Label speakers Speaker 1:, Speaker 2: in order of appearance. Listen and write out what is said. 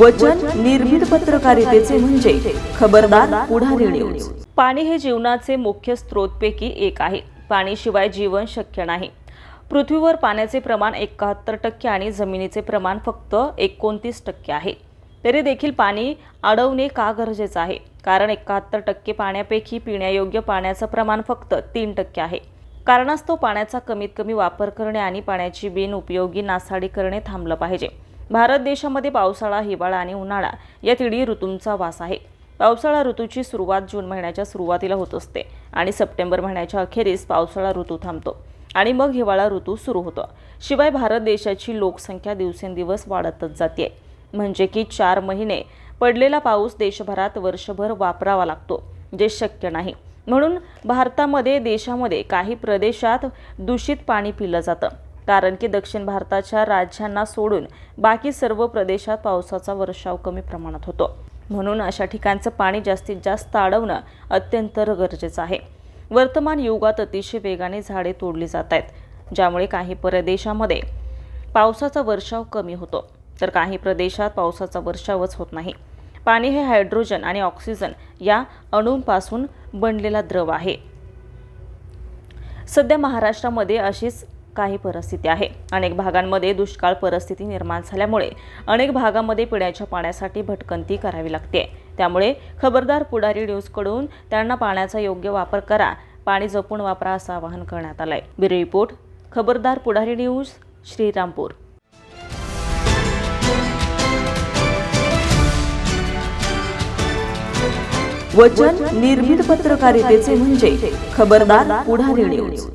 Speaker 1: वचन निर्भीड पत्रकारितेचे म्हणजे खबरदार पुढारी न्यूज
Speaker 2: पाणी हे जीवनाचे मुख्य स्रोतपैकी एक आहे. पाणीशिवाय जीवन शक्य नाही. पृथ्वीवर पाण्याचे प्रमाण एकाहत्तर टक्के आणि जमिनीचे प्रमाण फक्त एकोणतीस टक्के आहे. तरी देखील पाणी अडवणे का गरजेचं आहे? कारण एकाहत्तर टक्के पाण्यापैकी पिण्यायोग्य पाण्याचं प्रमाण फक्त तीन टक्के आहे. कारणास्तव पाण्याचा कमीत कमी वापर करणे आणि पाण्याची बिनउपयोगी नासाडी करणे थांबलं पाहिजे. भारत देशामध्ये पावसाळा हिवाळा आणि उन्हाळा या तिन्ही ऋतूंचा वास आहे. पावसाळा ऋतूची सुरुवात जून महिन्याच्या सुरुवातीला होत असते आणि सप्टेंबर महिन्याच्या अखेरीस पावसाळा ऋतू थांबतो आणि मग हिवाळा ऋतू सुरू होतो. शिवाय भारत देशाची लोकसंख्या दिवसेंदिवस वाढतच जाते. म्हणजे की चार महिने पडलेला पाऊस देशभरात वर्षभर वापरावा लागतो जे शक्य नाही. म्हणून भारतामध्ये देशामध्ये काही प्रदेशात दूषित पाणी पिलं जातं. कारण की दक्षिण भारताच्या राज्यांना सोडून बाकी सर्व प्रदेशात पावसाचा वर्षाव कमी प्रमाणात होतो. म्हणून अशा ठिकाणचं पाणी जास्तीत जास्त अडवणं अत्यंत गरजेचं आहे. वर्तमान युगात अतिशय वेगाने झाडे तोडली जात आहेत ज्यामुळे काही प्रदेशामध्ये पावसाचा वर्षाव कमी होतो. तर काही प्रदेशात पावसाचा वर्षावच होत नाही. पाणी हे हायड्रोजन आणि ऑक्सिजन या अणूंपासून बनलेला द्रव आहे. सध्या महाराष्ट्रामध्ये अशीच काही परिस्थिती आहे. अनेक भागांमध्ये दुष्काळ परिस्थिती निर्माण झाल्यामुळे अनेक भागामध्ये पिण्याच्या पाण्यासाठी भटकंती करावी लागते. त्यामुळे खबरदार पुढारी न्यूजकडून त्यांना पाण्याचा योग्य वापर करा पाणी जपून वापरा असं आवाहन करण्यात आलंय. ब्युरो रिपोर्ट खबरदार पुढारी न्यूज श्रीरामपूर.
Speaker 1: वचन निर्भीड पत्रकारितेचे म्हणजे खबरदार पुढारी न्यूज.